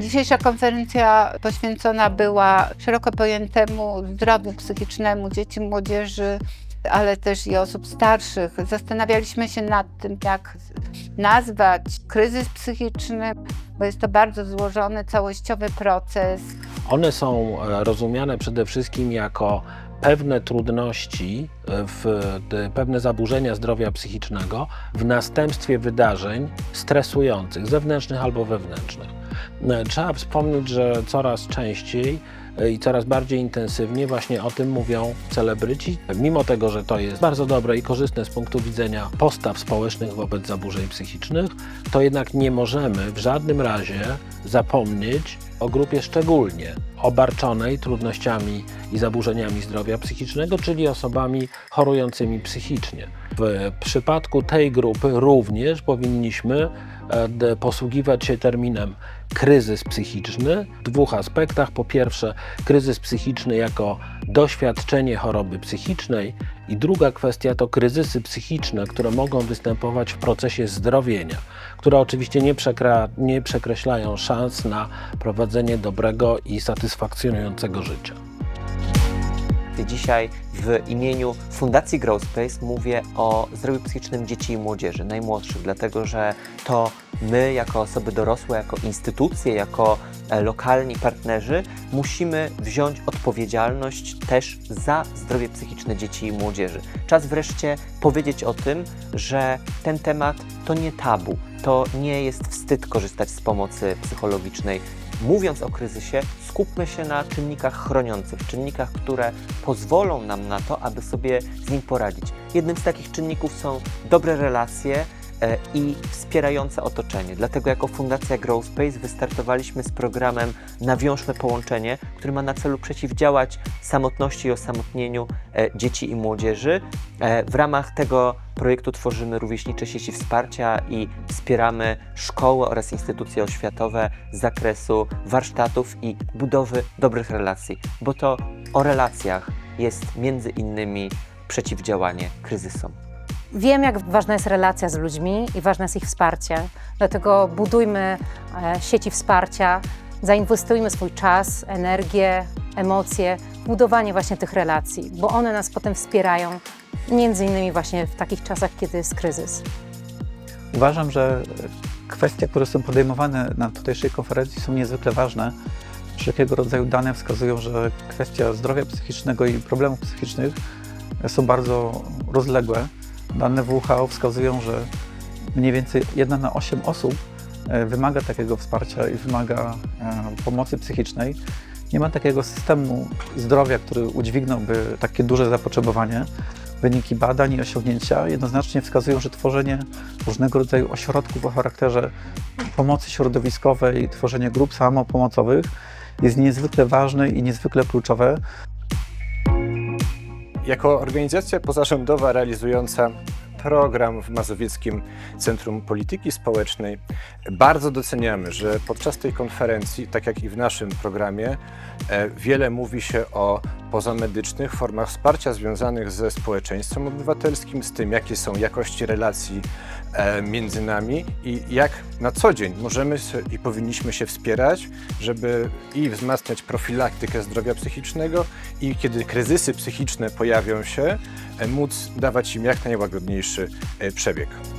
Dzisiejsza konferencja poświęcona była szeroko pojętemu zdrowiu psychicznemu dzieci, młodzieży, ale też i osób starszych. Zastanawialiśmy się nad tym, jak nazwać kryzys psychiczny, bo jest to bardzo złożony, całościowy proces. One są e, rozumiane przede wszystkim jako pewne trudności, e, w, pewne zaburzenia zdrowia psychicznego w następstwie wydarzeń stresujących, zewnętrznych albo wewnętrznych. Trzeba wspomnieć, że coraz częściej e, i coraz bardziej intensywnie właśnie o tym mówią celebryci. Mimo tego, że to jest bardzo dobre i korzystne z punktu widzenia postaw społecznych wobec zaburzeń psychicznych, to jednak nie możemy w żadnym razie zapomnieć o grupie szczególnie obarczonej trudnościami i zaburzeniami zdrowia psychicznego, czyli osobami chorującymi psychicznie. W przypadku tej grupy również powinniśmy e, posługiwać się terminem kryzys psychiczny w dwóch aspektach. Po pierwsze, kryzys psychiczny jako doświadczenie choroby psychicznej i druga kwestia to kryzysy psychiczne, które mogą występować w procesie zdrowienia, które oczywiście nie, przekra- nie przekreślają szans na prowadzenie dobrego i satysfakcjonującego życia. Dzisiaj w imieniu Fundacji Growspace mówię o zdrowiu psychicznym dzieci i młodzieży, najmłodszych, dlatego że to my, jako osoby dorosłe, jako instytucje, jako e, lokalni partnerzy, musimy wziąć odpowiedzialność też za zdrowie psychiczne dzieci i młodzieży. Czas wreszcie powiedzieć o tym, że ten temat to nie tabu, to nie jest wstyd korzystać z pomocy psychologicznej. Mówiąc o kryzysie, skupmy się na czynnikach chroniących, czynnikach, które pozwolą nam na to, aby sobie z nim poradzić. Jednym z takich czynników są dobre relacje i wspierające otoczenie. Dlatego jako Fundacja Growspace wystartowaliśmy z programem Nawiążmy Połączenie, który ma na celu przeciwdziałać samotności i osamotnieniu e, dzieci i młodzieży. E, W ramach tego projektu tworzymy rówieśnicze sieci wsparcia i wspieramy szkoły oraz instytucje oświatowe z zakresu warsztatów i budowy dobrych relacji, bo to o relacjach jest między innymi przeciwdziałanie kryzysom. Wiem, jak ważna jest relacja z ludźmi i ważne jest ich wsparcie. Dlatego budujmy e, sieci wsparcia, zainwestujmy swój czas, energię, emocje budowanie właśnie tych relacji, bo one nas potem wspierają, między innymi właśnie w takich czasach, kiedy jest kryzys. Uważam, że kwestie, które są podejmowane na tutejszej konferencji są niezwykle ważne. Wszelkiego rodzaju dane wskazują, że kwestia zdrowia psychicznego i problemów psychicznych są bardzo rozległe. Dane WHO wskazują, że mniej więcej 1 na 8 osób e, wymaga takiego wsparcia i wymaga e, pomocy psychicznej. Nie ma takiego systemu zdrowia, który udźwignąłby takie duże zapotrzebowanie. Wyniki badań i osiągnięcia jednoznacznie wskazują, że tworzenie różnego rodzaju ośrodków o charakterze pomocy środowiskowej, tworzenie grup samopomocowych jest niezwykle ważne i niezwykle kluczowe. Jako organizacja pozarządowa realizująca program w Mazowieckim Centrum Polityki Społecznej. Bardzo doceniamy, że podczas tej konferencji, tak jak i w naszym programie, e, wiele mówi się o pozamedycznych formach wsparcia związanych ze społeczeństwem obywatelskim, z tym, jakie są jakości relacji e, między nami i jak na co dzień możemy i powinniśmy się wspierać, żeby i wzmacniać profilaktykę zdrowia psychicznego i kiedy kryzysy psychiczne pojawią się, e, móc dawać im jak najłagodniejszy e, przebieg.